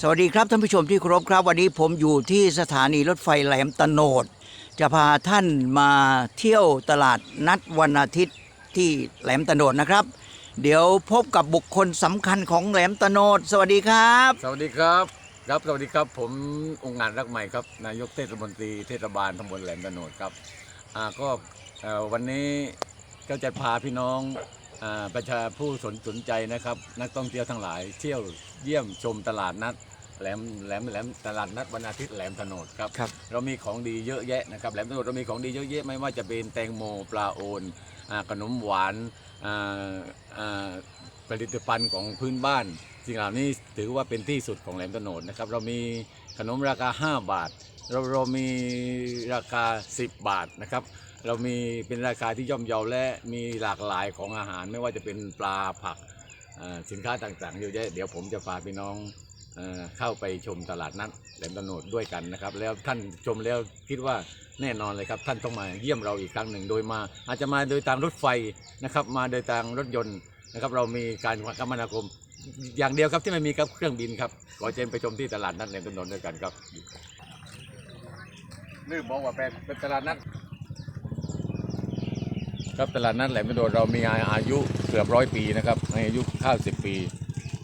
สวัสดีครับท่านผู้ชมที่เคารพครับ วันนี้ผมอยู่ที่สถานีรถไฟแหลมตะโนด จะพาท่านมาเที่ยวตลาดนัดวันอาทิตย์ที่แหลมตะโนดนะครับ เดี๋ยวพบกับบุคคลสำคัญของแหลมตะโนด สวัสดีครับ สวัสดีครับครับสวัสดีครับผมองค์งานรักใหม่ครับนายกเทศมนตรีเทศบาลตำบลแหลมตะโนดครับอ่าก็เอ่อวันนี้ก็จะพาพี่น้อง ประชาผู้สนสนใจนะครับ นักท่องเที่ยวทั้งหลาย เที่ยวเยี่ยมชมตลาดนัดแหลมแหลมแหลมตลาดนัดวันอาทิตย์แหลมตะโนดครับ ครับ เรามีของดีเยอะแยะนะครับแหลมตะโนดเรามีของดีเยอะแยะไม่ว่าจะเป็นแตงโมปลาโอนอ่าขนมหวานอ่าอ่าผลิตภัณฑ์ของพื้นบ้าน สิ่งเหล่านี้ถือว่าเป็นที่สุดของแหลมตะโนดนะครับ เรามีขนมราคา 5 บาท เราเรามีราคา 10 บาทนะครับ เรามีเป็นราคาที่ย่อมเยาและมีหลากหลายของอาหารไม่ว่าจะเป็นปลาผักสินค้าต่างๆเยอะแยะเดี๋ยวผมจะพาพี่น้องเข้าไปชมตลาดนัดแหลมตะโนดด้วยกันนะครับ แล้วท่านชมแล้วคิดว่าแน่นอนเลยครับ ท่านต้องมาเยี่ยมเราอีกครั้งหนึ่งโดยมา อาจจะมาโดยทางรถไฟนะครับ มาโดยทางรถยนต์นะครับ เรามีการคมนาคมอย่างเดียวครับที่ไม่มีครับเครื่องบินครับขอเชิญไปชมที่ตลาดนัดในถนนดด้วยกันครับลืมบอกว่าเป็นเป็นตลาดนัด ครับตลาดนัดแหลมตะโดเรามีอายุเกือบร้อยปีนะครับอายุ90ปี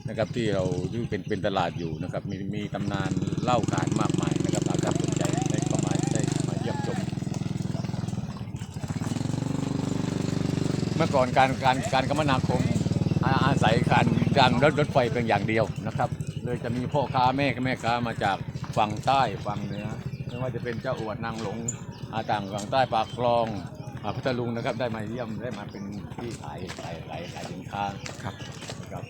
นะครับที่เราที่เป็นเป็นตลาดอยู่นะครับมีมีตำนานเล่าขานมากมายนะครับหากท่านสนใจได้เข้ามาได้มาเยี่ยมชม เมื่อก่อนการการการคมนาคมอาอาศัยการดังรถรถไฟเป็นอย่างเดียวนะครับเลยจะมีพ่อค้าแม่แม่ค้ามาจากฝั่งใต้ฝั่งเหนือไม่ว่าจะเป็นเจ้าอวดนางหลงอาต่างฝั่งใต้ปากคลอง พัทลุงนะครับได้มาเยี่ยมได้มาเป็นที่ขายขายขายขายสินค้าครับครับ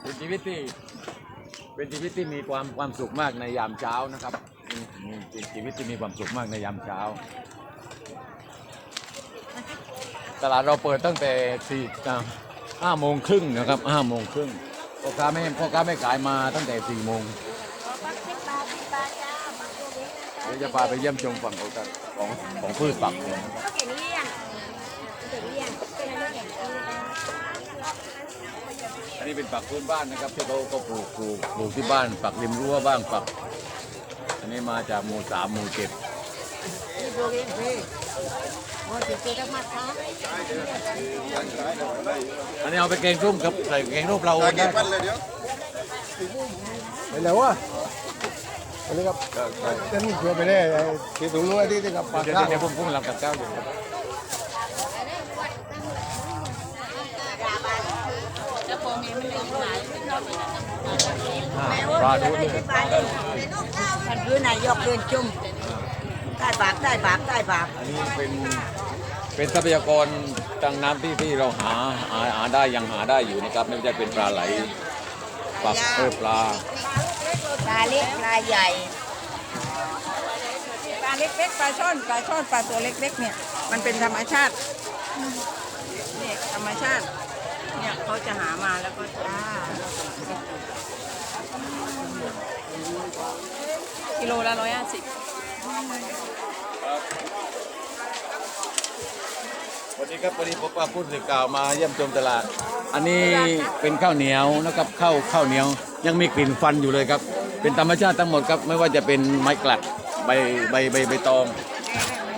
เป็นชีวิตที่เป็นชีวิตที่มีความความสุขมากในยามเช้านะครับมีมีเป็นชีวิตที่มีความสุขมากในยามเช้า ตลาดเราเปิดตั้งแต่สี่ห้าโมงครึ่งนะครับห้าโมงครึ่งพ่อค้าไม่พ่อค้าไม่ขายมาตั้งแต่สี่โมงเดี๋ยว จะพาไปเยี่ยมชมฝั่งของของของพืชผักเลยนะครับก็เก่งเลี่ยงเก่งเลี่ยงเป็นอะไรเก่งเลี่ยงอันนี้เป็นผักพื้นบ้านนะครับที่เขาก็ปลูกปลูกปลูกที่บ้านผักริมรั้วบ้างผัก อันนี้มาจากหมู่สามหมู่เจ็ดอันนี้เอาไปแกงส้มครับใส่แกงส้มเราได้ไปแล้ววะ อันนี้ครับจะนี่เพื่อไปได้ไอ้ที่ตรงนู้นที่ที่กับปากเดี๋ยวข้างเดี๋ยวผมผมรับกับเจ้าอยู่ครับปลาดูนี่มันคือนายกเดินจุ่มใต้บากใต้บากใต้บากอันนี้เป็นเป็นทรัพยากรทางน้ำที่ที่เราหาหาหาได้ยังหาได้อยู่นะครับไม่ว่าจะเป็นปลาไหลปักเออปลาป ลาเล็กปลาใหญ่ปลาเล็กๆปลาช่อนปลาช่อนปลาตัวเล็กๆเนี่ยมันเป็นธรรมชาติเนี่ยธรรมชาติเนี่ยเขาจะหามาแล้วก็จ้ากิโลละร้อยห้าสิบวันนี้ครับวันนี้ผมมาพูดสื่อข่าวมาเยี่ยมชมตลาด อันนี้เป็นข้าวเหนียวนะครับข้าวข้าวเหนียวยังมีกลิ่นฟันอยู่เลยครับ เป็นธรรมชาติทั้งหมดครับ ไม่ว่าจะเป็นไม้กลัดใบใบใบใบตอง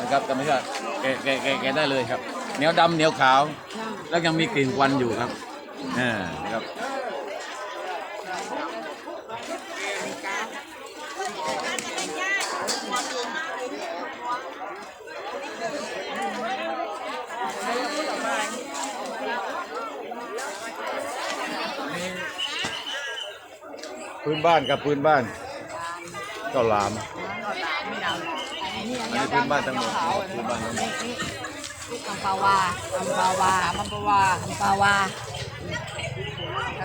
นะครับธรรมชาติแกะแกะแกะแกะได้เลยครับเหนียวดำเหนียวขาว แล้วยังมีกลิ่นควันอยู่ครับอ่านะครับ พื้นบ้านกับพื้นบ้านข้าหลามอันนี้พื้นบ้านทั้งหมดพื้นบ้านทั้งหมดอัมปาวาอัมปาวาอัมปาวาอัมปาวา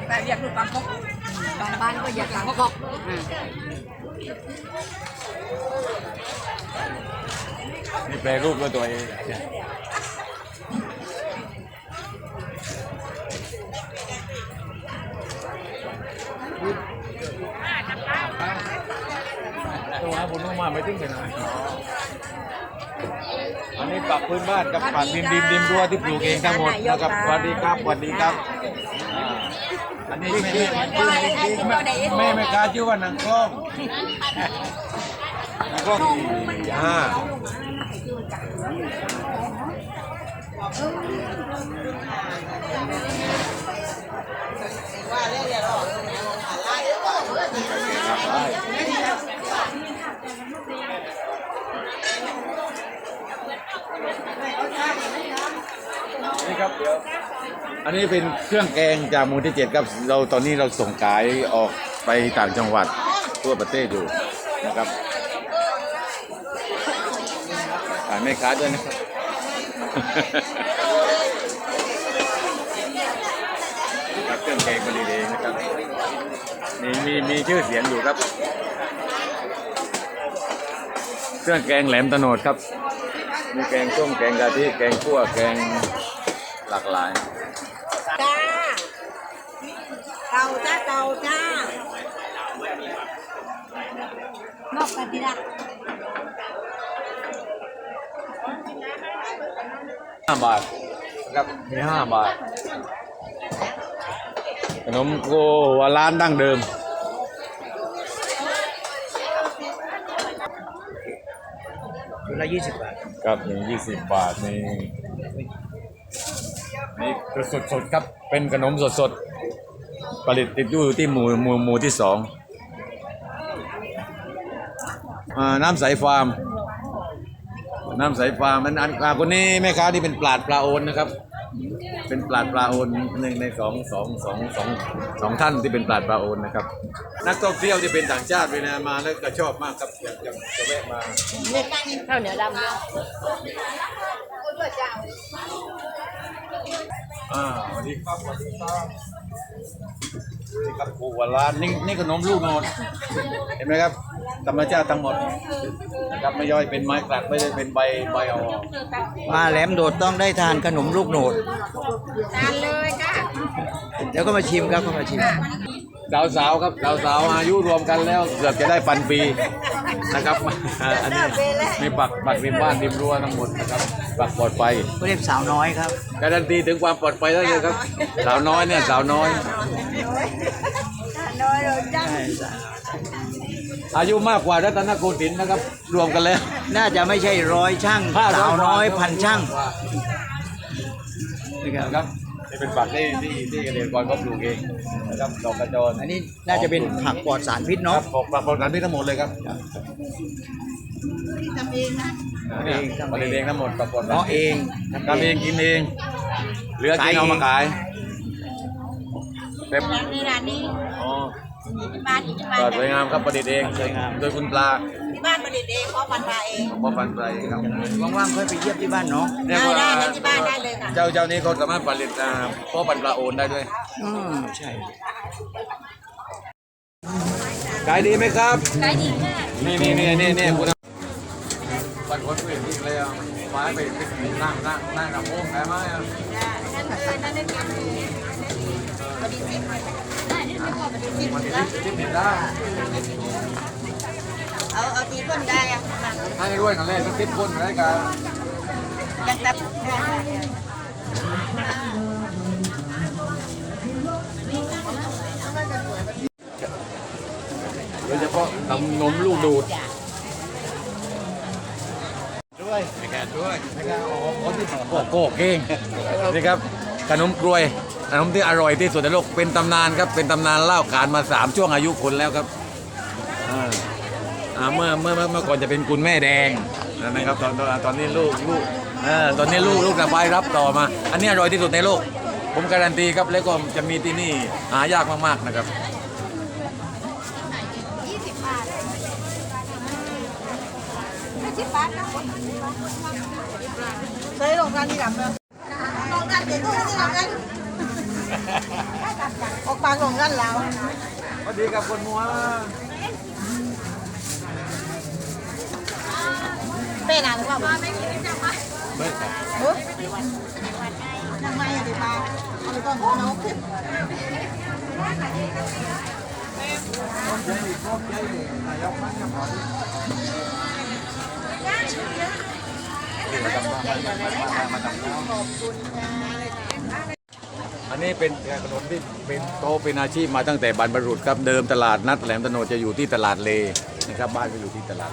แต่เรียกลูกปังกกบางบ้านก็อยากหลังกอกนี่แปรรูปด้วยตัวเอง ตัวผมต้องมาไม่ถึงกันนะอันนี้ปักพื้นบ้านกับปักดินดินดินรั้วที่ปลูกเองทั้งหมดนะครับสวัสดีครับสวัสดีครับอ่าอันนี้แม่แม่แม่แม่กล้าชื่อว่าหนังกล้องหนังกล้องอ่านี่ครับเดี๋ยวอั อันนี้เป็นเครื่องแกงจากหมูที่เจ็ดครับ เราตอนนี้เราส่งขายออกไปต่างจังหวัดทั่วประเทศอยู่นะครับขายไม่ค้าด้วยนะครับ ครับเครื่องแกงบริเดนะครับ มีมีมีชื่อเสียงอยู่ครับ เครื่องแกงแหลมตะโนดครับ มีแกงส้มแกงกะทิแกงคั่วแกง หลากหลายจ้าเก่าจ้าเก่าจ้านอกกันทีละห้าบาทนะครับมีห้าบาท ขนมโกวาร้านดั้งเดิมชุดละยี่สิบบาท ครับมียี่สิบบาทมีนี่ คือสดครับ เป็นขนมสดๆผลิตติดอยู่ที่หมู่หมู่หมู่ที่สองอน้ำใสฟาร์ม น้ำใสฟาร์มอันอันคนนี้แม่ค้าที่เป็นปลาดปลาโอนนะครับ เป็นปลาดปลาโอนหนึ่งในสองสองสองสองสองท่านที่เป็นปลาดปลาโอนนะครับ นักท่องเที่ยวที่เป็นต่างชาติเวลามาแล้วก็ชอบมากครับอยากจะจะแวะมาข้าวเหนียวดำ อ่าสวัสดีครับสวัสดีครับสวัสดีครับปูวาลานนี่นี่ขนมลูกโนดเห็นไหมครับธรรมชาติทั้งหมดนะครับไม่ย่อยเป็นไม้กลัดไม่ได้เป็นใบใบเอาออกมาแหลมโดดต้องได้ทานขนมลูกโหนดทานเลยค่ะเดี๋ยวก็มาชิมครับก็มาชิมสาวสาวๆครับสาวสาวๆอายุรวมกันแล้วเกือบจะได้พันปีนะครับอ่าอันนี้มีปักปักริมบ้านริมรั้วทั้งหมดนะครับ ปักปลอดภัยก็เรียกสาวน้อยครับ การันตีถึงความปลอดภัยได้เลยครับ สาวน้อยเนี่ยสาวน้อย น้อยเลยจ้าอายุมากกว่ารัตนโกสินทร์นะครับ รวมกันแล้วน่าจะไม่ใช่ร้อยช่างห้าร้อยสาวน้อยกว่าพันช่างนี่คนะครัรับบนี่เป็นฝักที่ที่ที่เกษตรกรเขาปลูกเองนะครับดอกกระจรอันนี้น่าจะเป็นผักปลอดสารพิษครัเนาะบปลูกปลูกกันที่ทั้งหมดเลยครับ ทำเองนะเองผลิตเองทั้งหมดปรากฏเนาะเองทำเองกินเอง เหลือกินเอามาขายเต็มร้านนี้ร้านนี้อ๋อที่บ้านที่บ้านก็สวยงามครับประดิษฐ์เองโดยคุณปลาที่บ้านประดิษฐ์เองเพราะพันธาเองของพ่อพันธุ์ไพรครับว่างๆค่อยไปเยี่ยมที่บ้านเนาะเรียกได้ว่าได้ได้ที่บ้านได้เลยค่ะเจ้าเจ้านี้เขาสามารถผลิตอ่าพ่อพันธุ์ปลาโอนได้ด้วยอืมใช่ขายดีไหมครับขายดีค่ะนี่นี่นี่นี่นี่คุณ ปันคนเปลี่ยนที่เลยอะไม้ไปนั่งนั่งนั่งกับโค้งได้ไหมอะนั่นเลยนั่นเลยประดิษฐ์สิได้นี่ไม่พอประดิษฐ์สิมันติดติดติดได้ เอาเอาตีก้นได้อะให้ด้วยกันเลยสักสิบคนอะไรกันยังตับโดยเฉพาะทำนมลูกดูดด้วยในการด้วยในการ โอ้โก้โก้เก่งนี่ครับขนมกล้วยขนมที่อร่อยที่สุดในโลกเป็นตำนานครับเป็นตำนานเล่าขานมาสามช่วงอายุคนแล้วครับอ่าอ่าเมื่อเมื่อเมื่อเมื่อก่อนจะเป็นคุณแม่แดงนะครับตอนตอนตอนนี้ลูกลูกเออตอนนี้ลูกลูกสะพ้ายรับต่อมา อันนี้อร่อยที่สุดในโลก ผมการันตีครับแล้วก็จะมีที่นี่หายากมากๆนะครับ เคยลงร้านที่หลังเลยลงร้านเด็กที่หลังกันออกปากลงร้านเราสวัสดีครับคนมัวเป้นานหรือเปล่าไม่กินจังไหมเบิร์ดครับเฮ้ยทำไมอะพี่ปาเอาไปก่อนเอาขึ้นมาทำมาทำมาทำอั อันนี้เป็นขนมที่เป็นโตเป็นอาชีพมาตั้งแต่บรรพบุรุษครับเดิมตลาดนัดแหลมตะโนดจะอยู่ที่ตลาดเลนะครับบ้านก็อยู่ที่ตลาด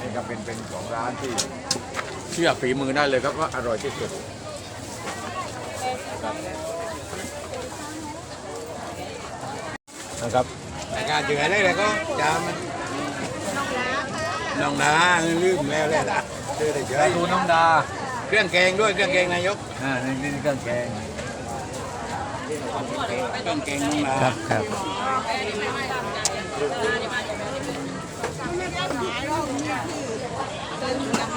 นี่ครับเป็นเป็นของร้านที่เชื่อฝีมือได้เลยครับว่าอร่อยที่สุดนะครับรายการเจือได้เลยก็จำน้ องนาลืมแล้วเลยล่ะเจอได้เฉยดูน้องดาเครื่องแกงด้วยเครื่องแกงนายกอ่านี่นี่เครื่องแกงเครื่องแกงน้องนาครับครับเป็นดิครับ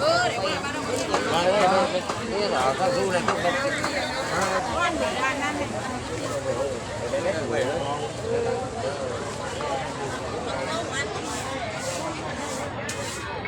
ก็ต้องมาเ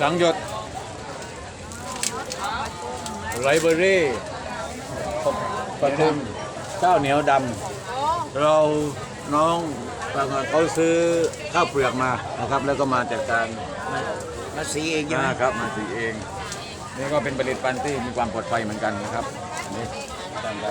สังหยดไรเบอรี่ปทุมข้าวเหนียวดำเราน้องเขาซื้อข้าวเปลือกมานะครับ แล้วก็มาจัดการมาสีเองใช่ไหมอ่าครับ มาสีเอง นี่ก็เป็นผลิตภัณฑ์ที่มีความปลอดภัยเหมือนกันนะครับนี่ตามกา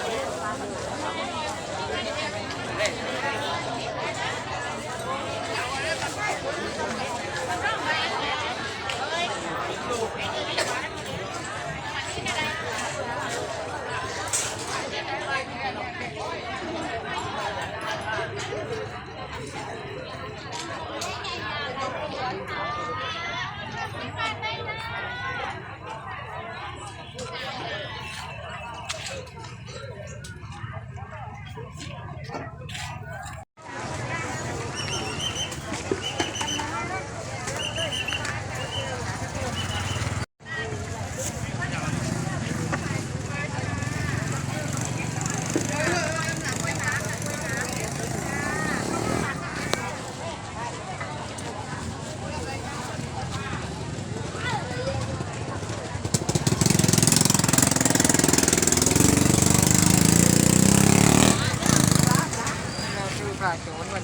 วัน